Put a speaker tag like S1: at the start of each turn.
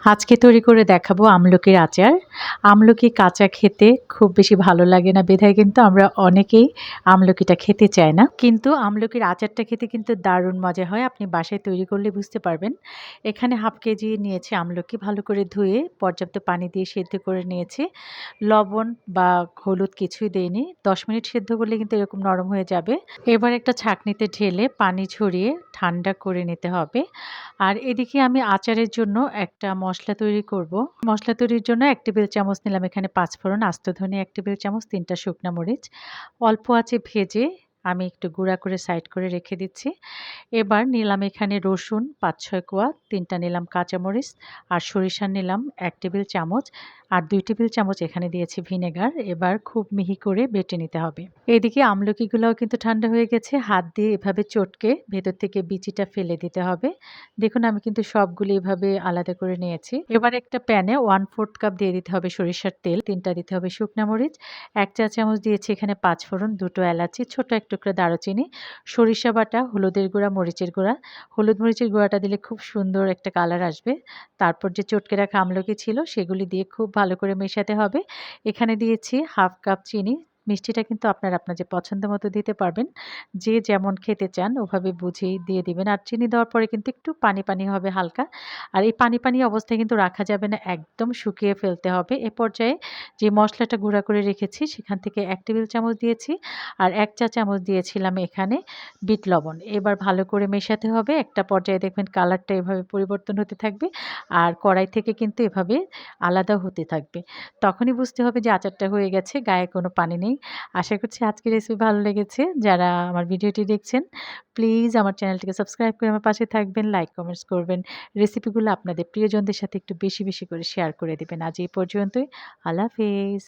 S1: আজকে তৈরি করে দেখাবো আমলকির আচার। আমলকি কাঁচা খেতে খুব বেশি ভালো লাগে না বেধায় কিন্তু আমরা অনেকেই আমলকিটা খেতে চাই না। কিন্তু আমলকির আচারটা খেতে কিন্তু দারুণ মজা হয়, আপনি বাসায় তৈরি করলে বুঝতে পারবেন। এখানে হাফ কেজি নিয়েছে আমলকি, ভালো করে ধুয়ে পর্যাপ্ত পানি দিয়ে সেদ্ধ করে নিয়েছে। লবণ বা হলুদ কিছুই দেয়নি দশ মিনিট সেদ্ধ করলে কিন্তু এরকম নরম হয়ে যাবে। এবার একটা ছাকনিতে ঢেলে পানি ছড়িয়ে ঠান্ডা করে নিতে হবে। আর এদিকে আমি আচারের জন্য একটা মশলা তৈরি করব। মশলা তৈরির জন্য এক টেবিল চামচ নিলাম এখানে পাঁচফোড়ন, আস্ত ধনে এক টেবিল চামচ, তিনটা শুকনা মরিচ, অল্প আছে ভেজে আমি একটু গুঁড়া করে সাইড করে রেখে দিচ্ছি। এবার নিলাম এখানে রসুন পাঁচ ছয় কোয়া, তিনটা নিলাম কাঁচামরিচ আর সরিষা নিলাম এক টেবিল চামচ আর দুই টেবিল চামচ এখানে দিয়েছি ভিনেগার। এবার খুব মিহি করে বেটে নিতে হবে। এদিকে আমলকিগুলোও কিন্তু ঠান্ডা হয়ে গেছে। হাত দিয়ে এভাবে চটকে ভেতর থেকে বিচিটা ফেলে দিতে হবে। দেখুন, আমি কিন্তু সবগুলো এভাবে আলাদা করে নিয়েছি। এবার একটা প্যানে ওয়ান ফোর্থ কাপ দিয়ে দিতে হবে সরিষার তেল, তিনটা দিতে হবে শুকনা মরিচ, এক চা চামচ দিয়েছি এখানে পাঁচ ফোড়ন দুটো এলাচি, ছোট এক টুকরা দারুচিনি, সরিষা বাটা, হলুদের গুঁড়া, মরিচের গুঁড়া। হলুদ মরিচের গুঁড়াটা দিলে খুব সুন্দর একটা কালার আসবে। তারপর যে চটকে রাখা আমলকি ছিল, সেগুলি দিয়ে খুব ভালো করে মেশাতে হবে। এখানে দিয়েছি হাফ কাপ চিনি মিষ্টিটা কিন্তু আপনার আপনার যে পছন্দ মতো দিতে পারবেন। যে যেমন খেতে চান ওভাবে বুঝেই দিয়ে দিবেন। আর চিনি দেওয়ার পরে কিন্তু একটু পানি পানি হবে হালকা। আর এই পানি পানি অবস্থায় কিন্তু রাখা যাবে না, একদম শুকিয়ে ফেলতে হবে। এ পর্যায়ে যে মশলাটা গুঁড়া করে রেখেছি সেখান থেকে এক টেবিল চামচ দিয়েছি। আর এক চা চামচ দিয়েছিলাম এখানে বিট লবণ। এবার ভালো করে মেশাতে হবে। একটা পর্যায়ে দেখবেন কালারটা এভাবে পরিবর্তন হতে থাকবে। আর কড়াই থেকে কিন্তু এভাবে আলাদা হতে থাকবে। তখনই বুঝতে হবে যে আচারটা হয়ে গেছে, গায়ে কোনো পানি নেই। আশা করছি আজকের রেসিপি ভালো লেগেছে। যারা আমার ভিডিওটি দেখছেন প্লিজ আমার চ্যানেলটিকে সাবস্ক্রাইব করে আমার পাশে থাকবেন লাইক কমেন্টস করবেন। রেসিপিগুলো আপনাদের প্রিয়জনদের সাথে একটু বেশি বেশি করে শেয়ার করে দেবেন। আজ এই পর্যন্তই। আল্লাহ হাফেজ।